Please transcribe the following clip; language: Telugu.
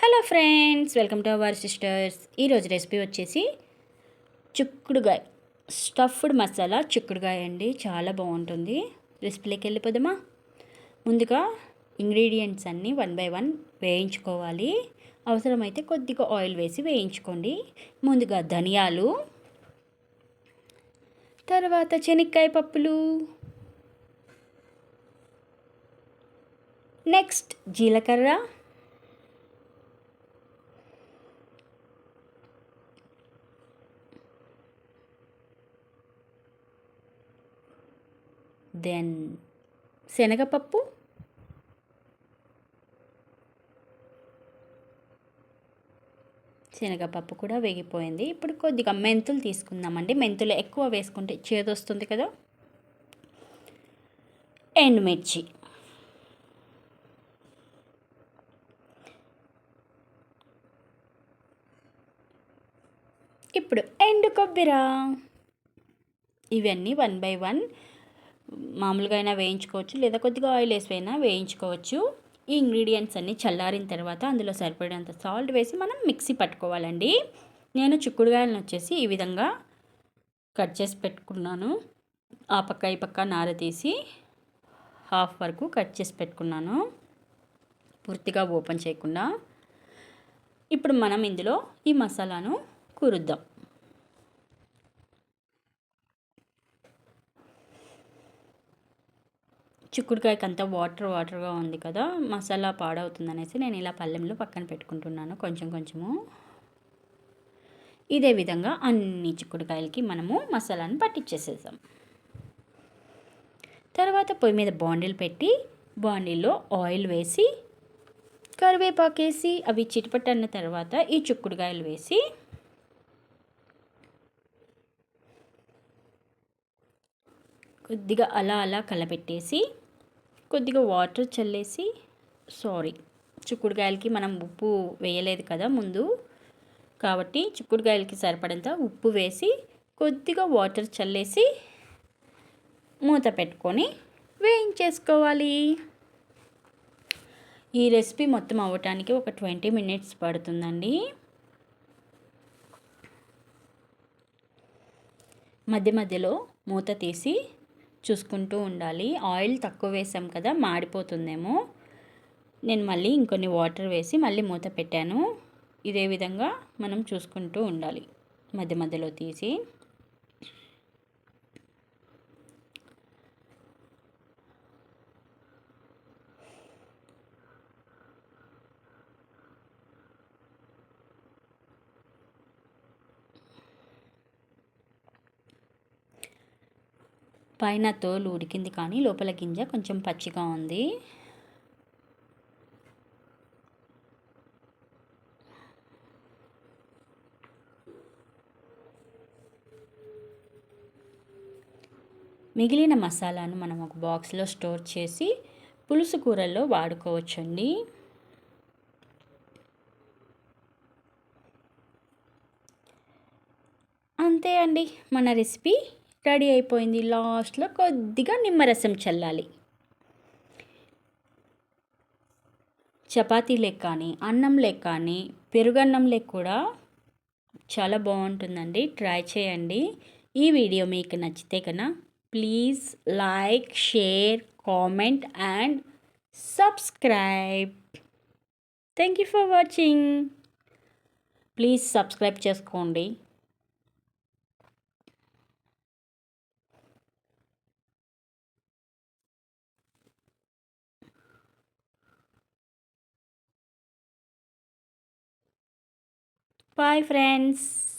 Hello friends welcome to our sisters. ఈరోజు రెసిపీ వచ్చేసి చిక్కుడుగాయ స్టఫ్డ్ మసాలా చిక్కుడుగాయ అండి. చాలా బాగుంటుంది. రెసిపీలోకి వెళ్ళిపోదామా? ముందుగా ఇంగ్రీడియంట్స్ అన్నీ వన్ బై వన్ వేయించుకోవాలి. అవసరమైతే కొద్దిగా ఆయిల్ వేసి వేయించుకోండి. ముందుగా ధనియాలు తర్వాత శనక్కాయ పప్పులు నెక్స్ట్ జీలకర్ర దెన్ శనగపప్పు. శనగపప్పు కూడా వేగిపోయింది. ఇప్పుడు కొద్దిగా మెంతులు తీసుకుందామండి. మెంతులు ఎక్కువ వేసుకుంటే చేదొస్తుంది కదా. ఎండుమిర్చి ఇప్పుడు ఎండు కొబ్బరి. ఇవన్నీ వన్ బై వన్. మామూలుగా అయినా వేయించుకోవచ్చు లేదా కొద్దిగా ఆయిల్ వేసి అయినా వేయించుకోవచ్చు. ఈ ఇంగ్రీడియంట్స్ అన్నీ చల్లారిన తర్వాత అందులో సరిపడేంత సాల్ట్ వేసి మనం మిక్సీ పట్టుకోవాలండి. నేను చిక్కుడుగాయలను వచ్చేసి ఈ విధంగా కట్ చేసి పెట్టుకున్నాను. ఆ పక్క ఈ పక్క నార తీసి హాఫ్ వరకు కట్ చేసి పెట్టుకున్నాను. పూర్తిగా ఓపెన్ చేయకుండా. ఇప్పుడు మనం ఇందులో ఈ మసాలాను కూరుద్దాం. చిక్కుడుకాయకి అంతా వాటర్ వాటర్గా ఉంది కదా మసాలా పాడవుతుంది అనేసి నేను ఇలా పల్లెంలో పక్కన పెట్టుకుంటున్నాను కొంచెం కొంచెము. ఇదే విధంగా అన్ని చిక్కుడుకాయలకి మనము మసాలాను పట్టించేసేసాం తర్వాత పొయ్యి మీద బాండిల్ పెట్టి బాండిల్లో ఆయిల్ వేసి కరివేపాకేసి అవి చిటిపట్టన్న తర్వాత ఈ చిక్కుడుకాయలు వేసి కొద్దిగా అలా అలా కలపెట్టేసి కొద్దిగా వాటర్ చల్లేసి సారీ చిక్కుడుకాయలకి మనం ఉప్పు వేయలేదు కదా ముందు. కాబట్టి చిక్కుడుకాయలకి సరిపడంత ఉప్పు వేసి కొద్దిగా వాటర్ చల్లేసి మూత పెట్టుకొని వేయించేసుకోవాలి. ఈ రెసిపీ మొత్తం అవ్వటానికి ఒక ట్వంటీ మినిట్స్ పడుతుందండి. మధ్య మధ్యలో మూత తీసి చూసుకుంటూ ఉండాలి. ఆయిల్ తక్కువ వేసాం కదా మాడిపోతుందేమో. నేను మళ్ళీ ఇంకొన్ని వాటర్ వేసి మళ్ళీ మూత పెట్టాను. ఇదే విధంగా మనం చూసుకుంటూ ఉండాలి. మధ్య మధ్యలో తీసి. పైన తోలు ఉడికింది కానీ లోపల గింజ కొంచెం పచ్చిగా ఉంది. మిగిలిన మసాలాను మనం ఒక బాక్స్లో స్టోర్ చేసి పులుసు కూరల్లో వాడుకోవచ్చండి. అంతే అండి మన రెసిపీ రెడీ అయిపోయింది. లాస్ట్లో కొద్దిగా నిమ్మరసం చల్లాలి. చపాతీ లెక్క కానీ అన్నం లెక్క కానీ పెరుగన్నం లెక్క కూడా చాలా బాగుంటుందండి. ట్రై చేయండి. ఈ వీడియో మీకు నచ్చితే కన్నా please like share comment and subscribe. Thank you for watching. Please subscribe చేసుకోండి. Bye friends.